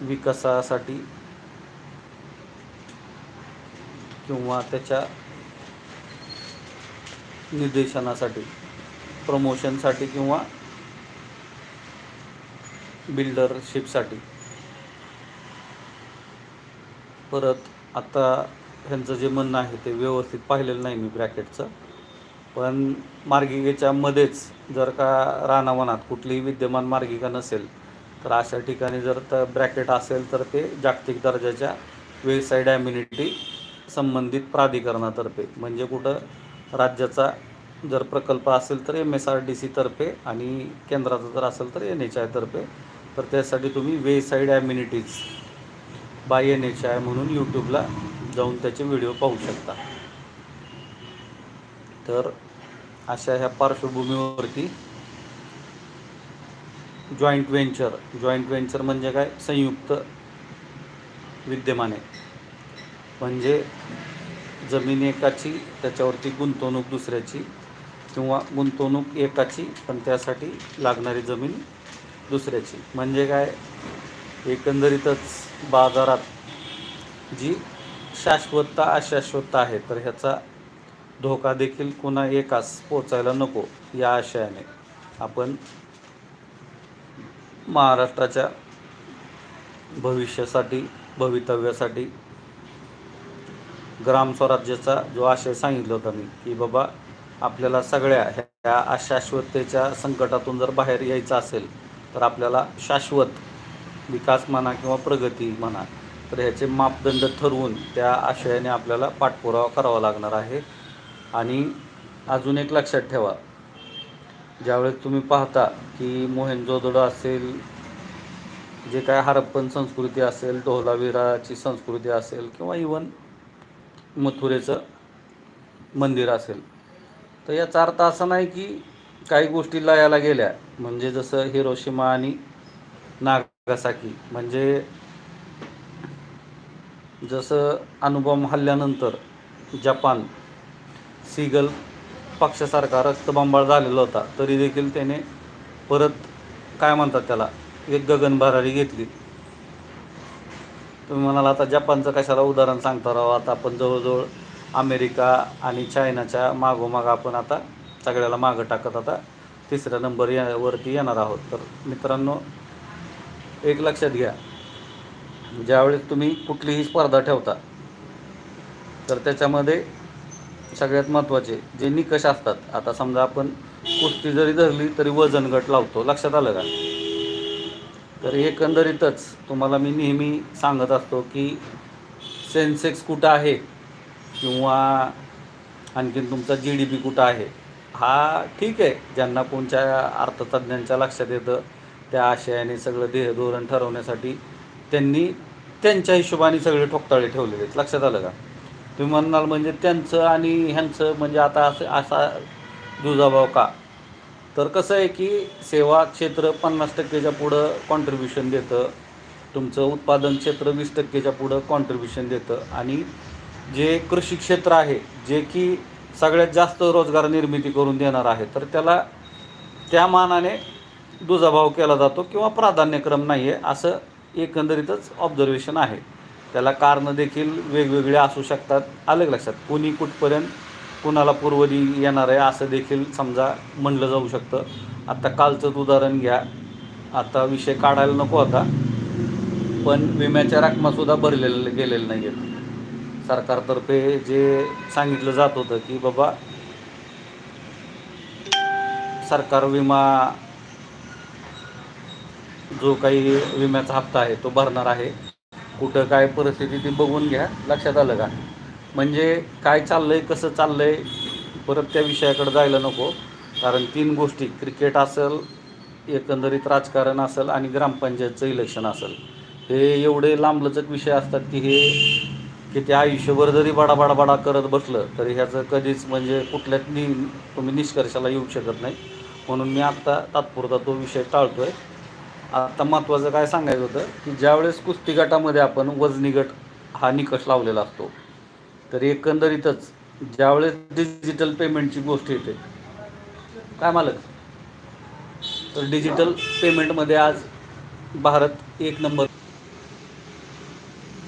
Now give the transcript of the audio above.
विकासासाठी किंवा त्याच्या निर्देशनासाठी प्रमोशनसाठी किंवा बिल्डरशिपसाठी परत आता ह्यांचं जे म्हणणं आहे ते व्यवस्थित पाहिलेलं नाही मी ब्रॅकेटचं. पण मार्गिकेच्या मध्येच जर का रानावनात कुठलीही विद्यमान मार्गिका नसेल तर अशा ठिकाणी जर तर ब्रॅकेट असेल तर ते जागतिक दर्जाच्या वेसाईड ॲम्युनिटी संबंधित प्राधिकरणातर्फे म्हणजे कुठं राज्याचा जर प्रकल्प असेल तर एम एस आर डी सीतर्फे आणि केंद्राचा जर असेल तर एन एच आयतर्फे तर त्यासाठी तुम्ही wayside amenities by N H I म्हणून यूट्यूबला जाऊन त्याचे व्हिडिओ पाहू शकता. तर अशा ह्या पार्श्वभूमीवरती जॉईंट व्हेंचर जॉईंट व्हेंचर म्हणजे काय? संयुक्त विद्यमान आहे. म्हणजे जमीन एकाची त्याच्यावरती गुंतवणूक दुसऱ्याची किंवा गुंतवणूक एकाची पण त्यासाठी लागणारी जमीन दुसऱ्याची. म्हणजे काय? एकंदरीतच बाजारात जी शाश्वतता अशाश्वतता आहे तर ह्याचा धोका देखील कुणा एकास पोचायला नको या आशयाने आपण महाराष्ट्राच्या भविष्यासाठी भवितव्यासाठी ग्रामस्वराज्याचा जो आशय सांगितला होता मी की बाबा आपल्याला सगळ्या ह्या अशाश्वततेच्या संकटातून जर बाहेर यायचं असेल तर आपल्याला शाश्वत विकास म्हणा किंवा प्रगती म्हणा तर ह्याचे मापदंड ठरवून त्या आशयाने आपल्याला पाठपुरावा करावा लागणार आहे. आणि अजून एक लक्षात ठेवा ज्यावेळेस तुम्ही पाहता की मोहेंजोदडो असेल जे काय हरप्पन संस्कृती असेल ढोलावीराची संस्कृती असेल किंवा इवन मथुरेचं मंदिर असेल. तर याचा अर्थ असा नाही की काही गोष्टी लयाला गेल्या. म्हणजे जसं हिरोशिमा आणि नागासाकी. म्हणजे जसं अणुबॉम्ब हल्ल्यानंतर जपान सीगल पक्षासारखा रक्तबंबाळ झालेला होता तरी देखील त्याने परत काय म्हणतात त्याला एक गगन भरारी घेतली. तुम्ही म्हणाल आता जपानचं कशाला उदाहरण सांगता राहू आता आपण जवळजवळ अमेरिका आणि चायनाच्या मागोमाग आपण आता सगळ्याला मागं टाकत आता तिसऱ्या नंबर या वरती येणार आहोत. तर मित्रांनो एक लक्षात घ्या ज्यावेळेस तुम्ही कुठलीही स्पर्धा ठेवता तर त्याच्यामध्ये सगळ्यात महत्त्वाचे जे निकष असतात. आता समजा आपण कुस्ती जरी धरली तरी वजन गट लावतो. लक्षात आलं का? तर एकंदरीतच तुम्हाला मी नेहमी सांगत असतो की सेन्सेक्स कुठं आहे? किंवा आणखीन तुमचा जी डी पी कुठं आहे? हा ठीक आहे. ज्यांना कोणत्या अर्थतज्ञांच्या लक्षात येतं त्या आशयाने सगळं देह धोरण ठरवण्यासाठी त्यांनी त्यांच्या हिशोबाने सगळे ठोकताळे ठेवलेले आहेत. लक्षात आलं का? तुम्ही म्हणाल म्हणजे त्यांचं आणि ह्यांचं म्हणजे आता असं असा दुजाभाव का? तर कसं आहे की सेवा क्षेत्र पन्नास टक्केच्या पुढं कॉन्ट्रीब्युशन देतं तुमचं उत्पादन क्षेत्र वीस टक्केच्या पुढं कॉन्ट्रीब्युशन देतं आणि जे कृषी क्षेत्र आहे जे की सगळ्यात जास्त रोजगार निर्मिती करून देणार आहे तर त्याला त्या मानाने दुजाभाव केला जातो किंवा प्राधान्यक्रम नाही आहे असं एकंदरीतच ऑब्झर्वेशन आहे. त्याला कारणं देखील वेगवेगळे असू शकतात. आलं लक्षात? कोणी कुठपर्यंत कुणाला पूर्वजी येणार आहे असं देखील समजा म्हणलं जाऊ शकतं. आत्ता कालचंच उदाहरण घ्या. आता विषय काढायला नको आता. पण विम्याच्या रकमासुद्धा भरलेल्या गेलेल्या नाही आहेत सरकारतर्फे जे सांगितलं जात होतं की बाबा सरकार विमा जो काही विम्याचा हप्ता आहे तो भरणार आहे. कुठं काय परिस्थिती ती बघून घ्या. लक्षात आलं का? म्हणजे काय चाललं आहे कसं चाललं आहे परत त्या विषयाकडे जायला नको. कारण तीन गोष्टी क्रिकेट असेल एकंदरीत राजकारण असेल आणि ग्रामपंचायतचं इलेक्शन असेल. हे एवढे लांबलचक विषय असतात की हे किती आयुष्यभर जरी बडाबडाबडा करत बसलं तरी ह्याचं कधीच म्हणजे कुठल्याच नि तुम्ही निष्कर्षाला येऊ शकत नाही. म्हणून मी आत्ता तात्पुरता तो विषय टाळतो आहे आता महत्त्वाचं काय सांगायचं होतं की ज्यावेळेस कुस्ती गटामध्ये आपण वजनी गट हा निकष लावलेला असतो तर एकंदरीतच ज्यावेळेस डिजिटल पेमेंटची गोष्ट येते काय मालक? तर डिजिटल पेमेंटमध्ये आज भारत एक नंबर